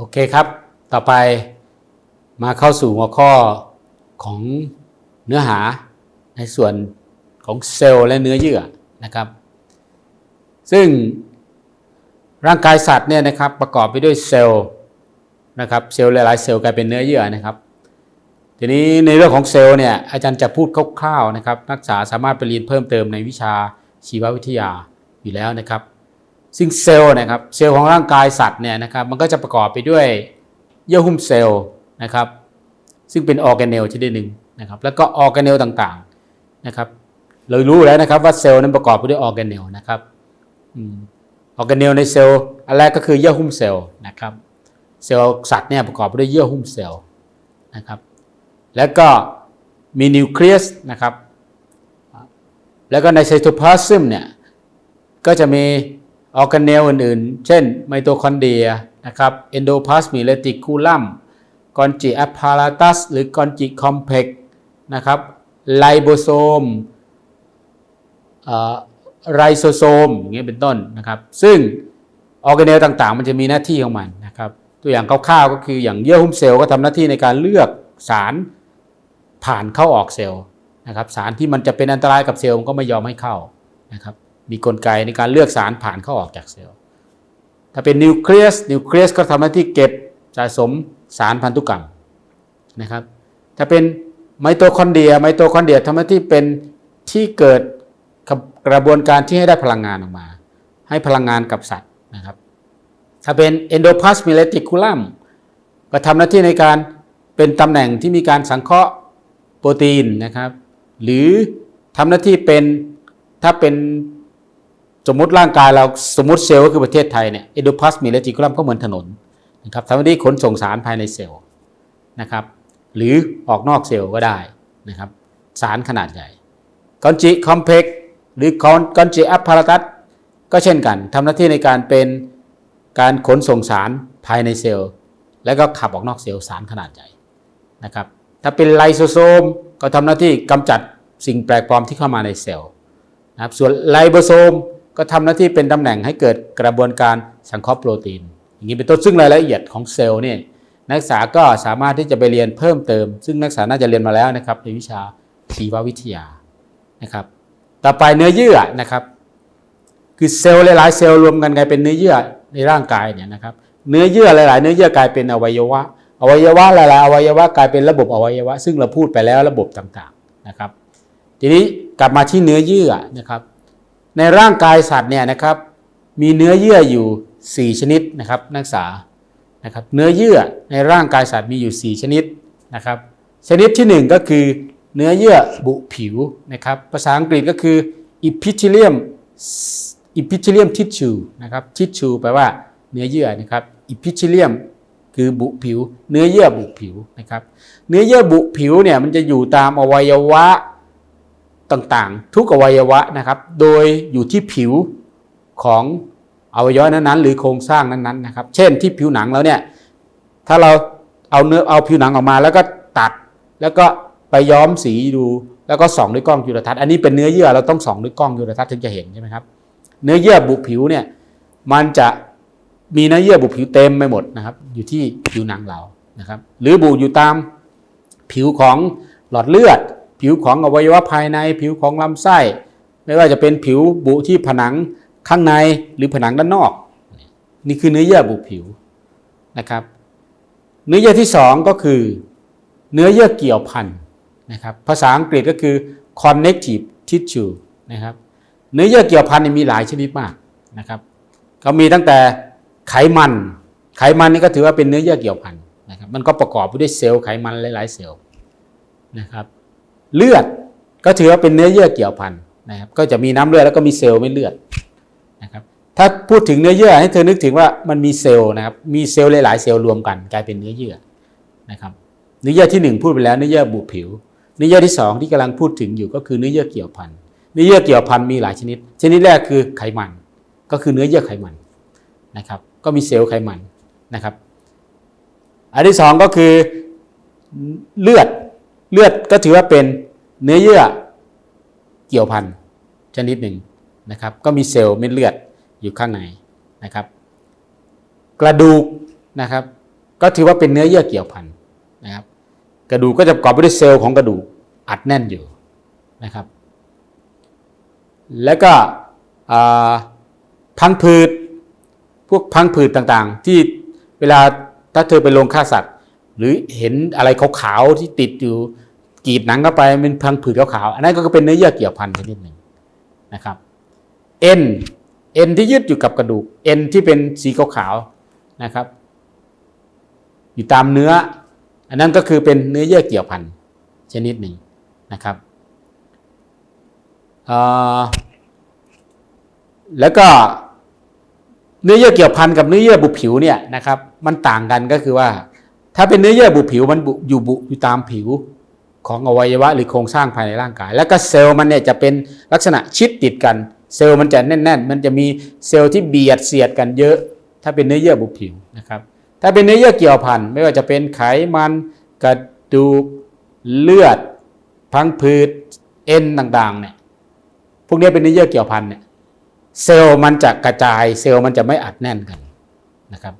โอเคครับ ต่อไปมาเข้าสู่หัวข้อของเนื้อหาในส่วนของเซลล์และเนื้อเยื่อนะครับ ซึ่งร่างกายสัตว์เนี่ยนะครับประกอบไปด้วยเซลล์นะครับเซลล์หลายๆเซลล์กลายเป็นเนื้อเยื่อนะครับ ทีนี้ในเรื่องของเซลล์เนี่ยอาจารย์จะพูดคร่าวๆนะครับ นักศึกษาสามารถไปเรียนเพิ่มเติมในวิชาชีววิทยาอยู่แล้วนะครับ ซึ่งเซลล์นะครับเซลล์ของร่างกายสัตว์เนี่ยนะครับมันก็จะประกอบไปด้วยเยื่อหุ้มเซลล์นะครับซึ่งเป็นออร์แกเนลชนิดหนึ่งนะครับแล้วก็ออร์แกเนลต่างๆนะครับเรารู้แล้วนะครับว่าเซลล์นั้นประกอบไปด้วยออร์แกเนลนะครับออร์แกเนลในเซลล์อันแรกก็คือเยื่อหุ้มเซลล์นะครับเซลล์สัตว์เนี่ยประกอบไปด้วยเยื่อหุ้มเซลล์นะครับแล้วก็มีนิวเคลียสนะครับแล้วก็ในไซโตพลาซึมเนี่ยก็จะมี ออร์แกเนลอื่นๆ เช่นไมโตคอนเดรียนะครับเอนโดพลาสมีเรติคูลัมกอนจิแอปพาราตัสหรือกอนจิคอมเพกนะครับไลโบโซมไรโซโซมอย่างเงี้ยเป็นต้นนะครับ ซึ่งออร์แกเนลต่างๆ มันจะมีหน้าที่ของมันนะครับตัวอย่างคร่าวๆก็คืออย่างเยื่อหุ้มเซลล์ก็ทำหน้าที่ในการเลือกสารผ่านเข้าออกเซลล์นะครับสารที่มันจะเป็นอันตรายกับเซลล์มันก็ไม่ยอมให้เข้านะครับ มีกลไกในการเลือกสารผ่านเข้าออกจากเซลล์ถ้าเป็นนิวเคลียสนิวเคลียสก็ทำหน้าที่เก็บสะสมสารพันธุกรรมนะครับ ถ้าเป็นไมโตคอนเดรียไมโตคอนเดรียทำหน้าที่เป็นที่เกิดกระบวนการที่ให้ได้พลังงานออกมา ให้พลังงานกับสัตว์นะครับ ถ้าเป็นเอนโดพลาสมิเลติคูลัมก็ทำหน้าที่ในการเป็นตำแหน่งที่มีการสังเคราะห์โปรตีนนะครับ หรือทำหน้าที่เป็นถ้าเป็น สมมติร่างกายเราสมมติเซลล์ก็คือประเทศไทยเนี่ยเอโดพลาสมิเลติคูลัมก็เหมือนถนนนะครับทำหน้าที่ขนส่งสารภายในเซลล์นะครับ หรือออกนอกเซลล์ก็ได้นะครับสารขนาดใหญ่กอนจิคอมเพล็กหรือกอนจิอัปพาราตัสก็เช่นกันทำหน้าที่ในการเป็นการขนส่งสารภายในเซลล์ แล้วก็ขับออกนอกเซลล์สารขนาดใหญ่นะครับ ถ้าเป็นไลโซโซมก็ทำหน้าที่กำจัดสิ่งแปลกปลอมที่เข้ามาในเซลล์นะครับส่วนไลโบโซม ก็ทำหน้าที่เป็นตำแหน่งให้เกิดกระบวนการสังเคราะห์โปรตีน อย่างนี้เป็นต้นซึ่งรายละเอียดของเซลล์เนี่ยนักศึกษาก็สามารถที่จะไปเรียนเพิ่มเติม ซึ่งนักศึกษาน่าจะเรียนมาแล้วนะครับในวิชาชีววิทยานะครับ ต่อไปเนื้อเยื่อนะครับ คือเซลล์หลายๆเซลล์รวมกันกลายเป็นเนื้อเยื่อในร่างกายเนี่ยนะครับ เนื้อเยื่อหลายๆ เนื้อเยื่อกลายเป็นอวัยวะ อวัยวะหลายๆอวัยวะกลายเป็นระบบอวัยวะ ซึ่งเราพูดไปแล้วระบบต่างๆนะครับ ทีนี้กลับมาที่เนื้อเยื่อนะครับ ในร่างกายสัตว์เนี่ยนะครับมีเนื้อเยื่ออยู่ 4 ชนิดนะครับนักศึกษานะครับเนื้อเยื่อในร่างกายสัตว์มีอยู่ 4 ชนิดนะครับชนิดที่ 1 ก็คือเนื้อเยื่อบุผิวนะครับภาษาอังกฤษก็คือ epithelium epithelium tissue นะครับ tissue แปลว่าเนื้อเยื่อนะครับ epithelium คือบุผิว เนื้อเยื่อบุผิวนะครับเนื้อเยื่อบุผิวเนี่ยมันจะอยู่ตามอวัยวะ ต่างๆ ทุกอวัยวะนะครับ โดยอยู่ที่ผิวของอวัยวะนั้นๆ หรือโครงสร้างนั้นๆนะครับ เช่นที่ผิวหนังแล้วเนี่ย ถ้าเราเอาเนื้อเอาผิวหนังออกมาแล้วก็ตัด แล้วก็ไปย้อมสีดู แล้วก็ส่องด้วยกล้องจุลทรรศน์ อันนี้เป็นเนื้อเยื่อเราต้องส่องด้วยกล้องจุลทรรศน์ถึงจะเห็นใช่ไหมครับ เนื้อเยื่อบุผิวเนี่ย มันจะมีเนื้อเยื่อบุผิวเต็มไปหมดนะครับ อยู่ที่ผิวหนังเรานะครับ หรือบุอยู่ตามผิวของหลอดเลือด ผิวของอวัยวะภายในผิวของลำไส้ ไม่ว่าจะเป็นผิวบุที่ผนังข้างในหรือผนังด้านนอก นี่คือเนื้อเยื่อบุผิวนะครับ เนื้อเยื่อที่สองก็คือ เนื้อเยื่อเกี่ยวพันนะครับภาษาอังกฤษก็คือ connective tissue นะครับเนื้อเยื่อเกี่ยวพันมีหลายชนิดมากนะครับเขามีตั้งแต่ไขมัน ไขมันนี่ก็ถือว่าเป็นเนื้อเยื่อเกี่ยวพันนะครับมันก็ประกอบไปด้วยเซลล์ไขมันหลาย ๆ เซลล์นะครับ เลือดก็ถือว่าเป็นเนื้อเยื่อเกี่ยวพันนะครับก็จะมีน้ำเลือดแล้วก็มีเซลล์ไม่เลือดนะครับถ้าพูดถึงเนื้อเยื่อให้เธอนึกถึงว่ามันมีเซลล์นะครับมีเซลล์หลายๆเซลล์รวมกันกลายเป็นเนื้อเยื่อนะครับเนื้อเยื่อที่หนึ่งพูดไปแล้วเนื้อเยื่อบุผิว เนื้อเยื่อที่สองที่กำลังพูดถึงอยู่ก็คือเนื้อเยื่อเกี่ยวพันเนื้อเยื่อเกี่ยวพันมีหลายชนิด ชนิดแรกคือไขมัน ก็คือเนื้อเยื่อไขมันนะครับก็มีเซลล์ไขมันนะครับอันที่สองก็คือเลือด เลือดก็ถือว่าเป็นเนื้อเยื่อเกี่ยวพันชนิดหนึ่งนะครับ ก็มีเซลล์เม็ดเลือดอยู่ข้างในนะครับ กระดูกนะครับ ก็ถือว่าเป็นเนื้อเยื่อเกี่ยวพันนะครับ กระดูกก็จะประกอบไปด้วยเซลล์ของกระดูกอัดแน่นอยู่นะครับ แล้วก็พังผืดพวกพังผืดต่างๆ ที่เวลาถ้าเธอไปลงฆ่าสัตว์ หรือเห็นอะไรขาวๆที่ติดอยู่กรีดหนังเข้าไปเป็นพังผืดขาวๆอันนั้นก็เป็นเนื้อเยื่อเกี่ยวพันชนิดหนึ่งนะครับเอ็นเอ็นที่ยึดอยู่กับกระดูกเอ็นที่เป็นสีขาวๆนะครับ อยู่ตามเนื้อ อันนั้นก็คือเป็นเนื้อเยื่อเกี่ยวพันชนิดหนึ่งนะครับแล้วก็เนื้อเยื่อเกี่ยวพันกับเนื้อเยื่อบุผิวเนี่ยนะครับ มันต่างกันก็คือว่า ถ้าเป็นเนื้อเยื่อบุผิวมันบุอยู่บุอยู่ตามผิวของอวัยวะหรือโครงสร้างภายในร่างกาย แล้วก็เซลล์มันเนี่ยจะเป็นลักษณะชิดติดกัน เซลล์มันจะแน่น ๆ มันจะมีเซลล์ที่เบียดเสียดกันเยอะ ถ้าเป็นเนื้อเยื่อบุผิวนะครับถ้าเป็นเนื้อเยื่อเกี่ยวพันไม่ว่าจะเป็นไขมันกระดูกเลือด พังผืดเอ็นต่างๆเนี่ยพวกนี้เป็นเนื้อเยื่อเกี่ยวพันเนี่ยเซลล์มันจะกระจายเซลล์มันจะไม่อัดแน่นกันนะครับ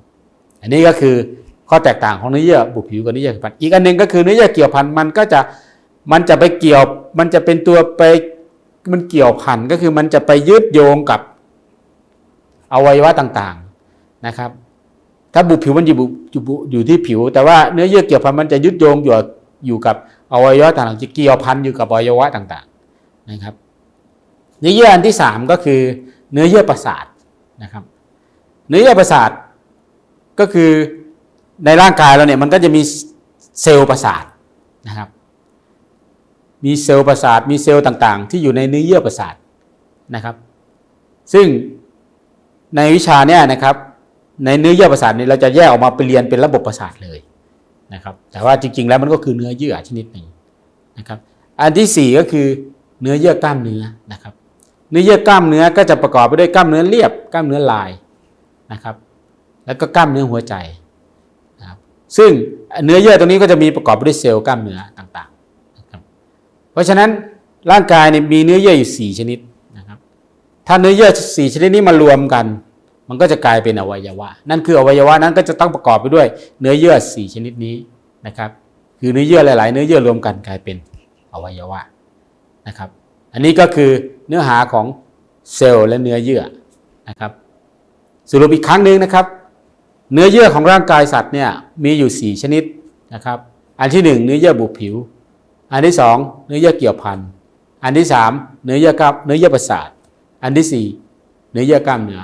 อันนี้ก็คือ ข้อแตกต่างของเนื้อเยื่อบุผิวกับเนื้อเยื่อเกี่ยวพันอีกอันหนึ่งก็คือเนื้อเยื่อเกี่ยวพันมันก็จะมันจะไปเกี่ยวมันจะเป็นตัวไปมันเกี่ยวพันก็คือมันจะไปยึดโยงกับอวัยวะต่างๆนะครับ ถ้าบุผิวมันอยู่บุอยู่บุอยู่ที่ผิว แต่ว่าเนื้อเยื่อเกี่ยวพันมันจะยึดโยงอยู่อยู่กับอวัยวะต่างๆจะเกี่ยวพันอยู่กับอวัยวะต่างๆนะครับ เนื้อเยื่ออันที่สามก็คือเนื้อเยื่อประสาทนะครับ เนื้อเยื่อประสาทก็คือ ในร่างกายเราเนี่ยมันก็จะมีเซลล์ประสาทนะครับ มีเซลล์ประสาท มีเซลล์ต่างๆ ที่อยู่ในเนื้อเยื่อประสาทนะครับ ซึ่งในวิชาเนี่ยนะครับ ในเนื้อเยื่อประสาทนี่เราจะแยกออกมาไปเรียนเป็นระบบประสาทเลยนะครับ แต่ว่าจริง ๆ แล้วมันก็คือเนื้อเยื่อชนิดหนึ่งนะครับ อันที่สี่ก็คือเนื้อเยื่อกล้ามเนื้อนะครับ เนื้อเยื่อกล้ามเนื้อก็จะประกอบไปด้วยกล้ามเนื้อเรียบ กล้ามเนื้อลายนะครับ แล้วก็กล้ามเนื้อหัวใจ ซึ่งเนื้อเยื่อตรงนี้ก็จะมีประกอบไปด้วยเซลล์กล้ามเนื้อต่างๆ เพราะฉะนั้นร่างกายเนี่ยมีเนื้อเยื่ออยู่สี่ชนิดนะครับ ถ้าเนื้อเยื่อสี่ชนิดนี้มารวมกัน มันก็จะกลายเป็นอวัยวะ นั่นคืออวัยวะนั้นก็จะต้องประกอบไปด้วยเนื้อเยื่อสี่ชนิดนี้นะครับ คือเนื้อเยื่อหลาย ๆ เนื้อเยื่อรวมกันกลายเป็นอวัยวะนะครับ อันนี้ก็คือเนื้อหาของเซลล์และเนื้อเยื่อนะครับสรุปอีกครั้งหนึ่งนะครับ เนื้อเยื่อของร่างกายสัตว์เนี่ยมีอยู่ 4 ชนิดนะครับ อันที่ 1 เนื้อเยื่อบุผิว อันที่ 2 เนื้อเยื่อเกี่ยวพันอันที่ 3 เนื้อเยื่อกล้ามเนื้อเยื่อประสาท อันที่ 4 เนื้อเยื่อกล้ามเนื้อ